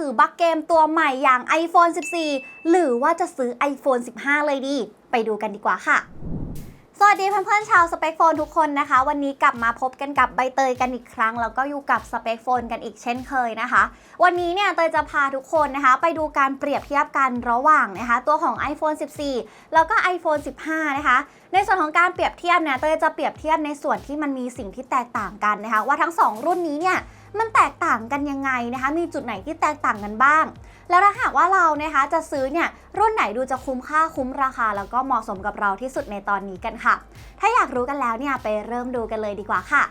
ถือบักเกมตัวใหม่อย่าง iPhone 14 หรือว่าจะซื้อ iPhone 15 เลยดี ไปดูกันดีกว่าค่ะสวัสดีเพื่อนๆชาวสเปคโฟนทุกคนนะคะ วันนี้กลับมาพบกันกับใบเตยกันอีกครั้ง แล้วก็อยู่กับสเปคโฟนกันอีกเช่นเคยนะคะ วันนี้เนี่ยเตยจะพาทุกคนนะคะ ไปดูการเปรียบเทียบกันระหว่างนะคะ ตัวของ iPhone 14 แล้วก็ iPhone 15 นะคะ ในส่วนของการเปรียบเทียบเนี่ยเตยจะเปรียบเทียบในส่วนที่มันมีสิ่งที่แตกต่างกันนะคะ ว่าทั้งสองรุ่นนี้เนี่ย มันแตกต่างกันยังไงนะคะ มีจุดไหนที่แตกต่างกันบ้าง แล้วถ้าหากว่าเรานะคะจะซื้อเนี่ยรุ่นไหนดูจะคุ้มค่าคุ้มราคา แล้วก็เหมาะสมกับเราที่สุดในตอนนี้กันค่ะ ถ้าอยากรู้กันแล้วเนี่ยไปเริ่มดูกันเลยดีกว่าค่ะ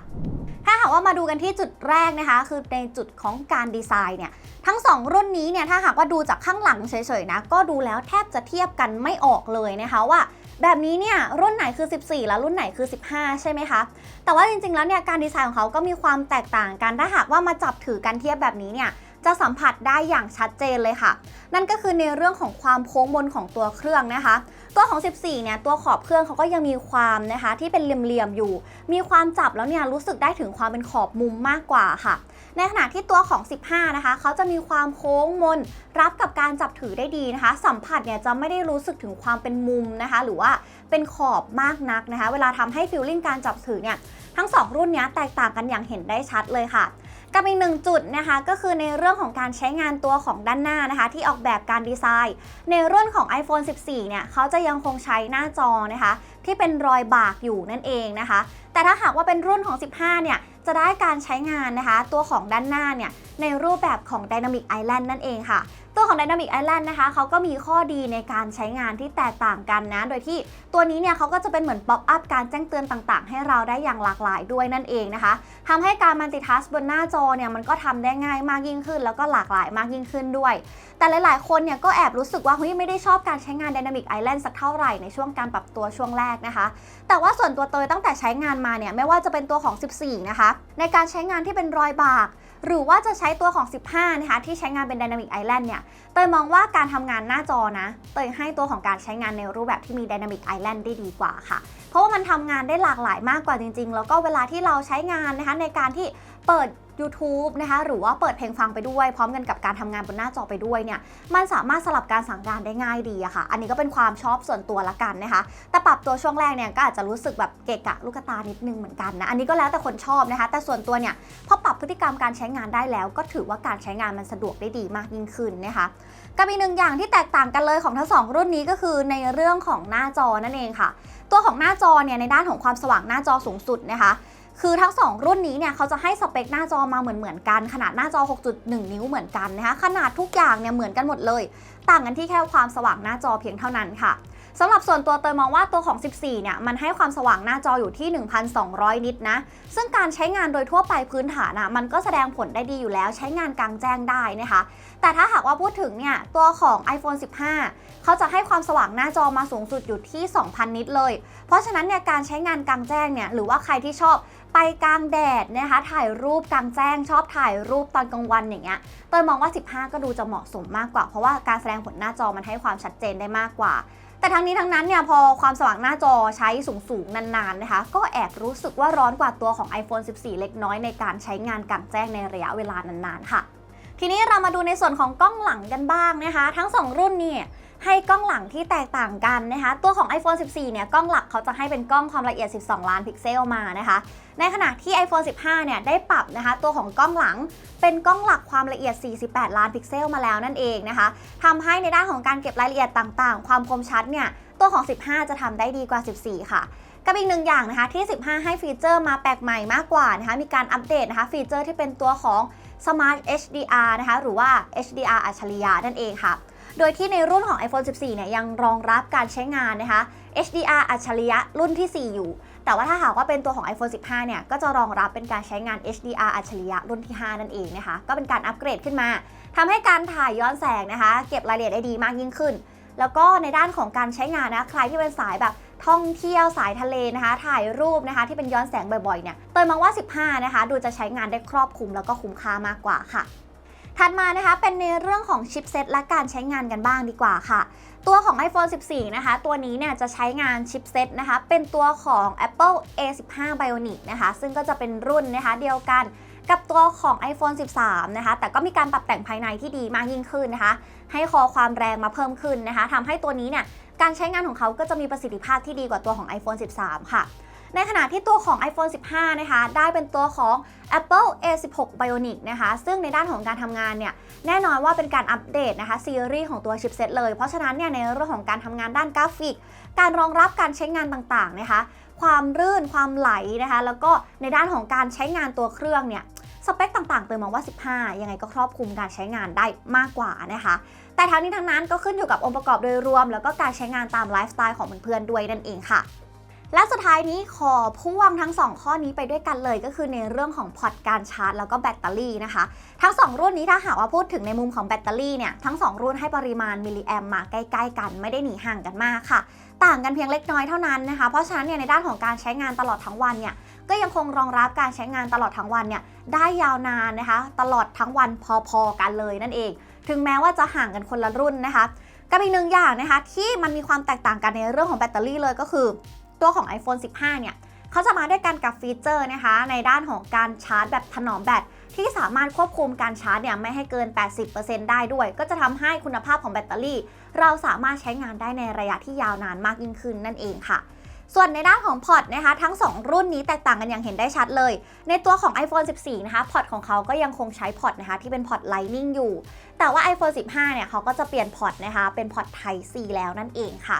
ากว่ามาดูกันที่จุดแรกนะคะ คือในจุดของการดีไซน์เนี่ยทั้ง 2 รุ่นนี้เนี่ยถ้าหากว่าดูจากข้างหลังเฉยๆนะก็ดูแล้วแทบจะเทียบกันไม่ออกเลยนะคะว่าแบบนี้เนี่ยรุ่นไหนคือ 14 แล้วรุ่นไหนคือ 15 ใช่ไหมคะ แต่ว่าจริงๆแล้วเนี่ยการดีไซน์ของเขาก็มีความแตกต่างกันถ้าหากว่ามาจับถือกันเทียบแบบนี้เนี่ย จะสัมผัสได้อย่างชัดเจนเลยค่ะ นั่นก็คือในเรื่องของความโค้งบนของตัวเครื่องนะคะ ตัวของ 14 เนี่ยตัวขอบเครื่องเขาก็ยังมีความนะคะที่เป็นเหลี่ยมๆอยู่ มีความจับแล้วเนี่ยรู้สึกได้ถึงความเป็นขอบมุมมากกว่าค่ะ ในขณะที่ตัวของ 15 นะคะเขาจะมีความโค้งมน รับกับการจับถือได้ดีนะคะ สัมผัสเนี่ยจะไม่ได้รู้สึกถึงความเป็นมุมนะคะ หรือว่าเป็นขอบมากนักนะคะ เวลาทำให้ฟิลลิ่งการจับถือเนี่ยทั้ง 2 รุ่นเนี้ยแตกต่างกันอย่างเห็นได้ชัดเลยค่ะ กับอีกหนึ่งจุดนะคะก็คือในเรื่องของการใช้งานตัวของด้านหน้านะคะ ที่ออกแบบการดีไซน์ ในรุ่นของ iPhone 14 เนี่ยเขาจะยังคงใช้หน้าจอนะคะ ที่เป็นรอยบากอยู่นั่นเองนะคะ แต่ถ้าหากว่าเป็นรุ่นของ 15 เนี่ยจะได้การใช้งานนะคะ ตัวของด้านหน้าเนี่ยในรูปแบบของ Dynamic Island นั่นเองค่ะ ตัวของ Dynamic Island นะคะเขาก็มีข้อดีในการใช้งานที่แตกต่างกันนะ โดยที่ตัวนี้เนี่ยเขาก็จะเป็นเหมือนป๊อปอัพการแจ้งเตือนต่างๆ ให้เราได้อย่างหลากหลายด้วยนั่นเองนะคะทำให้การมัลติทัสบนหน้าจอเนี่ยมันก็ทำได้ง่ายมากยิ่งขึ้น แล้วก็หลากหลายมากยิ่งขึ้นด้วย แต่หลายๆ คนเนี่ยก็แอบรู้สึกว่าเฮ้ยไม่ได้ชอบการใช้งาน Dynamic Island สักเท่าไหร่ในช่วงการปรับตัวช่วงแรกนะคะ แต่ว่าส่วนตัวเตยตั้งแต่ใช้งานมาเนี่ยไม่ว่าจะเป็นตัวของ 14 นะคะ ในการใช้งานที่เป็นรอยบาก หรือว่าจะใช้ตัวของ 15 นะคะ ที่ใช้งานเป็น Dynamic Island เนี่ย เตยมองว่าการทำงานหน้าจอนะ เตยให้ตัวของการใช้งานในรูปแบบที่มี Dynamic Island ได้ดีกว่าค่ะ เพราะว่ามันทำงานได้หลากหลายมากกว่าจริง ๆ แล้วก็เวลาที่เราใช้งานนะคะในการที่เปิด YouTube นะคะหรือว่าเปิดเพลงฟังไปด้วย พร้อมกันกับการทำงานบนหน้าจอไปด้วยเนี่ยมันสามารถสลับการสั่งการได้ง่ายดีอะค่ะ อันนี้ก็เป็นความชอบส่วนตัวละกันนะคะ แต่ปรับตัวช่วงแรกเนี่ยก็อาจจะรู้สึกแบบเกะกะลูกตานิดนึงเหมือนกันนะ อันนี้ก็แล้วแต่คนชอบนะคะ แต่ส่วนตัวเนี่ยพอปรับพฤติกรรมการใช้งานได้แล้ว ก็ถือว่าการใช้งานมันสะดวกได้ดีมากยิ่งขึ้นนะคะกับอีกหนึ่งอย่างที่แตกต่างกันเลยของทั้งสองรุ่นนี้ก็คือในเรื่องของหน้าจอนั่นเองค่ะ ตัวของหน้าจอเนี่ยในด้านของความสว่างหน้าจอสูงสุดนะคะ คือทั้ง 2 รุ่นนี้เนี่ยเขาจะให้สเปคหน้าจอมาเหมือนเหมือนๆกัน ขนาดหน้าจอ 6.1 นิ้วเหมือนกันนะคะ ขนาดทุกอย่างเนี่ยเหมือนกันหมดเลย ต่างกันที่แค่ความสว่างหน้าจอเพียงเท่านั้นค่ะสำหรับส่วนตัวเตยมองว่าตัวของ 14 เนี่ย มันให้ความสว่างหน้าจออยู่ที่ 1,200 นิตนะ ซึ่งการใช้งานโดยทั่วไปพื้นฐานอะมันก็แสดงผลได้ดีอยู่แล้วใช้งานกลางแจ้งได้นะคะ แต่ถ้าหากว่าพูดถึงเนี่ย ตัวของ iPhone 15 เขาจะให้ความสว่างหน้าจอมาสูงสุดอยู่ที่ 2,000 นิตเลย เพราะฉะนั้นเนี่ยการใช้งานกลางแจ้งเนี่ยหรือว่าใครที่ชอบ ไปกลางแดดนะคะ ถ่ายรูปกลางแจ้งชอบถ่ายรูปตอนกลางวันอย่างเงี้ยเตยมองว่า 15 ก็ดูจะเหมาะสมมากกว่า เพราะว่าการแสดงผลหน้าจอมันให้ความชัดเจนได้มากกว่า แต่ทั้งนี้ทั้งนั้นเนี่ยพอความสว่างหน้าจอใช้สูงๆ นานๆนะคะ ก็แอบรู้สึกว่าร้อนกว่าตัวของ iPhone 14 เล็กน้อยในการใช้งานกลางแจ้งในระยะเวลานานๆ ค่ะ ทีนี้เรามาดูในส่วนของกล้องหลังกันบ้างนะคะ ทั้ง 2 รุ่นเนี่ย ให้กล้องหลังที่แตกต่างกันนะคะ ตัวของ iPhone 14 เนี่ย กล้องหลักเขาจะให้เป็นกล้องความละเอียด 12 ล้านพิกเซลมานะคะ ในขณะที่ iPhone 15 เนี่ย ได้ปรับนะคะ ตัวของกล้องหลังเป็นกล้องหลักความละเอียด 48 ล้านพิกเซลมาแล้วนั่นเองนะคะทำให้ในด้านของการเก็บรายละเอียดต่างๆ ความคมชัดเนี่ย ตัวของ 15 จะทำได้ดีกว่า 14 ค่ะกับอีกหนึ่งอย่างนะคะที่ 15 ให้ฟีเจอร์มาแปลกใหม่มากกว่านะคะ มีการอัปเดตนะคะ ฟีเจอร์ที่เป็นตัวของ Smart HDR นะคะ หรือว่า HDR อัจฉริยะนั่นเองค่ะ โดยที่ในรุ่นของ iPhone 14 เนี่ยยังรองรับการใช้งานนะคะ HDR อัจฉริยะรุ่นที่ 4 อยู่ แต่ว่าถ้าหากว่าเป็นตัวของ iPhone 15 เนี่ย ก็จะรองรับเป็นการใช้งาน HDR อัจฉริยะรุ่นที่ 5 นั่นเองนะคะ ก็เป็นการอัปเกรดขึ้นมาทำให้การถ่ายย้อนแสงนะคะ เก็บรายละเอียดได้ดีมากยิ่งขึ้น แล้วก็ในด้านของการใช้งานนะ ใครที่เป็นสายแบบท่องเที่ยวสายทะเลนะคะ ถ่ายรูปนะคะที่เป็นย้อนแสงบ่อยๆ เนี่ย เตยมองว่า 15 นะคะ ดูจะใช้งานได้ครอบคลุมแล้วก็คุ้มค่ามากกว่าค่ะ ถัดมานะคะเป็นในเรื่องของชิปเซตและการใช้งานกันบ้างดีกว่าค่ะ ตัวของ iPhone 14 นะคะ ตัวนี้เนี่ยจะใช้งานชิปเซตนะคะ เป็นตัวของ Apple A15 Bionic นะคะ ซึ่งก็จะเป็นรุ่นนะคะเดียวกันกับตัวของ iPhone 13 นะคะ แต่ก็มีการปรับแต่งภายในที่ดีมากยิ่งขึ้นนะคะ ให้คอความแรงมาเพิ่มขึ้นนะคะทำให้ตัวนี้เนี่ยการใช้งานของเขาก็จะมีประสิทธิภาพที่ดีกว่าตัวของ iPhone 13 ค่ะ ในขณะที่ตัวของ iPhone 15 นะคะ ได้เป็นตัวของ Apple A16 Bionic นะคะ ซึ่งในด้านของการทำงานเนี่ย แน่นอนว่าเป็นการอัปเดตนะคะ ซีรีส์ของตัวชิปเซตเลย เพราะฉะนั้นเนี่ยในเรื่องของการทำงานด้านกราฟิก การรองรับการใช้งานต่างๆนะคะ ความรื่น ความไหลนะคะ แล้วก็ในด้านของการใช้งานตัวเครื่องเนี่ยสเปคต่างๆเตยมองว่า 15 ยังไงก็ครอบคลุมการใช้งานได้มากกว่านะคะ แต่ทั้งนี้ทั้งนั้นก็ขึ้นอยู่กับองค์ประกอบโดยรวม แล้วก็การใช้งานตามไลฟ์สไตล์ของเพื่อนๆด้วยนั่นเองค่ะ และสุดท้ายนี้ขอพ่วงทั้ง 2 ข้อนี้ไปด้วยกันเลย ก็คือในเรื่องของพอร์ตการชาร์จ แล้วก็แบตเตอรี่นะคะ ทั้ง 2 รุ่นนี้ถ้าหากว่าพูดถึงในมุมของแบตเตอรี่เนี่ยทั้ง 2 รุ่นให้ปริมาณมิลลิแอมมาใกล้ ๆ กันไม่ได้หนีห่างกันมากค่ะ ต่างกันเพียงเล็กน้อยเท่านั้นนะคะเพราะฉะนั้นเนี่ยในด้านของการใช้งานตลอดทั้งวันเนี่ยก็ยังคงรองรับการใช้งานตลอดทั้งวันเนี่ยได้ยาวนานนะคะ ตลอดทั้งวันพอๆกันเลยนั่นเอง ถึงแม้ว่าจะห่างกันคนละรุ่นนะคะกับอีกหนึ่งอย่างนะคะที่มันมีความแตกต่างกันในเรื่องของแบตเตอรี่เลยก็คือ ตัวของ iPhone 15 เนี่ยเขาจะมาด้วยกันกับฟีเจอร์นะคะ ในด้านของการชาร์จแบบถนอมแบตที่สามารถควบคุมการชาร์จเนี่ยไม่ให้เกิน 80%ได้ด้วย ก็จะทำให้คุณภาพของแบตเตอรี่ เราสามารถใช้งานได้ในระยะที่ยาวนานมากยิ่งขึ้นนั่นเองค่ะ ส่วนในด้านของพอร์ตนะคะ ทั้ง 2 รุ่นนี้แตกต่างกันอย่างเห็นได้ชัดเลย ในตัวของ iPhone 14 นะคะพอร์ตของเขาก็ยังคงใช้พอร์ตนะคะที่เป็นพอร์ต Lightning อยู่ แต่ว่า iPhone 15 เนี่ยเขาก็จะเปลี่ยนพอร์ตนะคะเป็นพอร์ต Type C แล้วนั่นเองค่ะ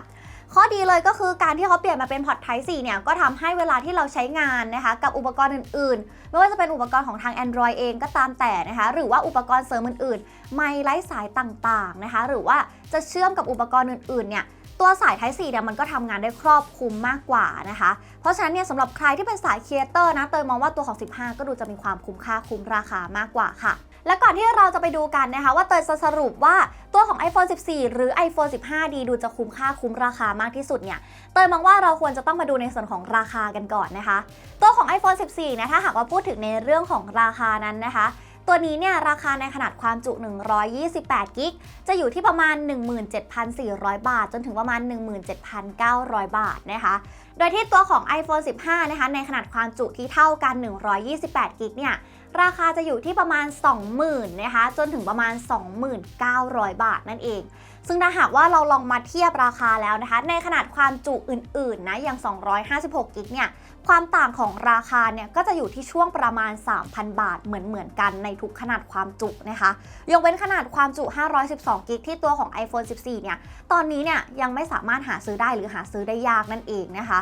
ข้อดีเลยก็คือการที่เขาเปลี่ยนมาเป็นพอร์ต Type C เนี่ยก็ทำให้เวลาที่เราใช้งานนะคะกับอุปกรณ์อื่นๆ ไม่ว่าจะเป็นอุปกรณ์ของทาง Android เองก็ตามแต่นะคะหรือว่าอุปกรณ์เสริมอื่นๆ ไม่ไร้สายต่างๆนะคะหรือว่าจะเชื่อมกับอุปกรณ์อื่นๆเนี่ยตัวสาย Type C เนี่ยมันก็ทำงานได้ครอบคลุมมากกว่านะคะ เพราะฉะนั้นเนี่ยสำหรับใครที่เป็นสายครีเอเตอร์นะเตยมองว่าตัวของ 15 ก็ดูจะมีความคุ้มค่าคุ้มราคามากกว่าค่ะ และก่อนที่เราจะไปดูกันนะคะ ว่าเตยจะสรุปว่าตัวของ iPhone 14 หรือ iPhone 15 ดีดูจะคุ้มค่าคุ้มราคามากที่สุดเนี่ยเตยมองว่าเราควรจะต้องมาดูในส่วนของราคากันก่อนนะคะ ตัวของ iPhone 14 นะถ้าหากว่าพูดถึงในเรื่องของราคานั้นนะคะตัวนี้เนี่ยราคาในขนาดความจุ 128 กิก จะอยู่ที่ประมาณ 17,400 บาท จนถึงประมาณ 17,900 บาทนะคะ โดยที่ตัวของ iPhone 15 นะคะในขนาดความจุที่เท่ากัน 128 กิก เนี่ย ราคาจะอยู่ที่ประมาณ 20,000นะคะจนถึงประมาณ 2,900 บาทนั่นเอง ซึ่งถ้าหากว่าเราลองมาเทียบราคาแล้วนะคะ ในขนาดความจุอื่นๆนะอย่าง 256กิกเนี่ยความต่างของราคาเนี่ยก็จะอยู่ที่ช่วงประมาณ 3,000 บาทเหมือนๆกันในทุกขนาดความจุนะคะ ยกเว้นขนาดความจุ 512กิกที่ตัวของ iPhone 14 เนี่ย ตอนนี้เนี่ยยังไม่สามารถหาซื้อได้หรือหาซื้อได้ยากนั่นเองนะคะ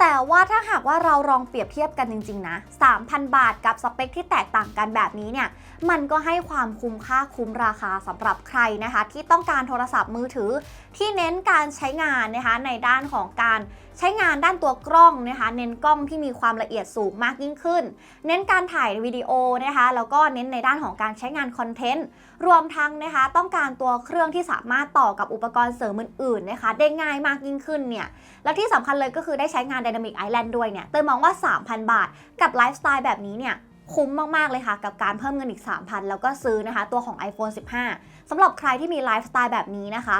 แต่ว่าถ้าหากว่าเราลองเปรียบเทียบกันจริงๆนะ 3,000 บาทกับสเปคที่แตกต่างกันแบบนี้เนี่ย มันก็ให้ความคุ้มค่าคุ้มราคาสำหรับใครนะคะ ที่ต้องการโทรศัพท์มือถือ ที่เน้นการใช้งานนะคะในด้านของการใช้งานด้านตัวกล้องนะคะ เน้นกล้องที่มีความละเอียดสูงมากยิ่งขึ้น เน้นการถ่ายวิดีโอนะคะ แล้วก็เน้นในด้านของการใช้งานคอนเทนต์ รวมทั้งนะคะต้องการตัวเครื่องที่สามารถต่อกับอุปกรณ์เสริมอื่นๆนะคะได้ง่ายมากยิ่งขึ้นเนี่ยแล้วที่สำคัญเลยก็คือได้ใช้งาน Dynamic Island ด้วยเนี่ยเตยมองว่า 3,000 บาท กับไลฟ์สไตล์แบบนี้เนี่ยคุ้มมาก ๆ เลยค่ะ กับการเพิ่มเงินอีก 3,000 แล้วก็ซื้อนะคะ ตัวของ iPhone 15สำหรับใครที่มีไลฟ์สไตล์แบบนี้นะคะ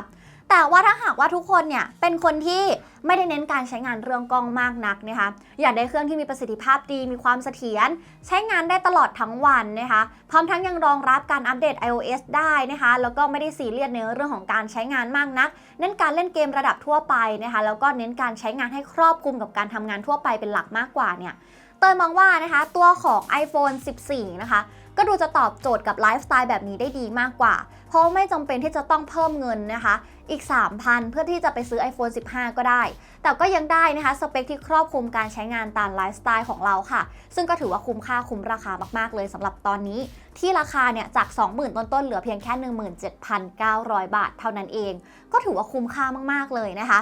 แต่ว่าถ้าหากว่าทุกคนเนี่ยเป็นคนที่ไม่ได้เน้นการใช้งานเรื่องกล้องมากนักนะคะ อยากได้เครื่องที่มีประสิทธิภาพดีมีความเสถียรใช้งานได้ตลอดทั้งวันนะคะ พร้อมทั้งยังรองรับการอัปเดต iOS ได้นะคะ แล้วก็ไม่ได้ซีเรียสในเรื่องของการใช้งานมากนัก เน้นการเล่นเกมระดับทั่วไปนะคะ แล้วก็เน้นการใช้งานให้ครอบคลุมกับการทำงานทั่วไปเป็นหลักมากกว่าเนี่ยเตยมองว่านะคะ ตัวของ iPhone 14 นะคะ ก็ดูจะตอบโจทย์กับไลฟ์สไตล์แบบนี้ได้ดีมากกว่า เพราะไม่จำเป็นที่จะต้องเพิ่มเงินนะคะ อีก 3,000 เพื่อที่จะไปซื้อ iPhone 15 ก็ได้ แต่ก็ยังได้นะคะ สเปคที่ครอบคลุมการใช้งานตามไลฟ์สไตล์ของเราค่ะ ซึ่งก็ถือว่าคุ้มค่าคุ้มราคามาก ๆ เลยสำหรับตอนนี้ ที่ราคาเนี่ยจาก 20,000 ต้น ๆ เหลือเพียงแค่ 17,900 บาท เท่านั้นเอง ก็ถือว่าคุ้มค่ามาก ๆ เลยนะคะ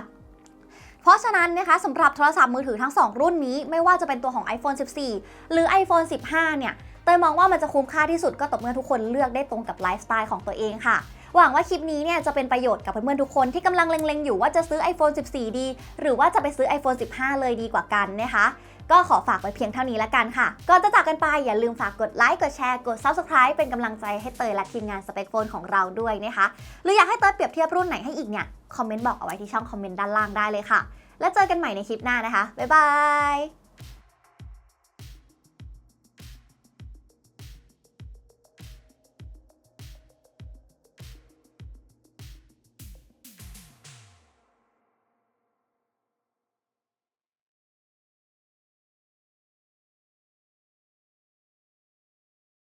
เพราะฉะนั้นนะคะสำหรับโทรศัพท์มือถือทั้ง 2 รุ่นนี้ ไม่ว่าจะเป็นตัวของ iPhone 14 หรือ iPhone 15 เนี่ยเตยมองว่ามันจะคุ้มค่าที่สุดก็ต่อเมื่อทุกคนเลือกได้ตรงกับไลฟ์สไตล์ของตัวเองค่ะ หวังว่าคลิปนี้เนี่ยจะเป็นประโยชน์กับเพื่อนๆทุกคนที่กำลังเล็งๆอยู่ว่าจะซื้อ iPhone 14 ดี หรือว่าจะไปซื้อ iPhone 15 เลยดีกว่ากันนะคะก็ขอฝากไว้เพียงเท่านี้ละกันค่ะ ก่อนจะจากกันไปอย่าลืมฝากกดไลค์ กดแชร์ กด Subscribe เป็นกำลังใจให้เตยและทีมงานสเปคโฟนของเราด้วยนะคะ หรืออยากให้เตยเปรียบเทียบรุ่นไหนให้อีกเนี่ย คอมเมนต์บอกเอาไว้ที่ช่องคอมเมนต์ด้านล่างได้เลยค่ะ แล้วเจอกันใหม่ในคลิปหน้านะคะ บ๊ายบาย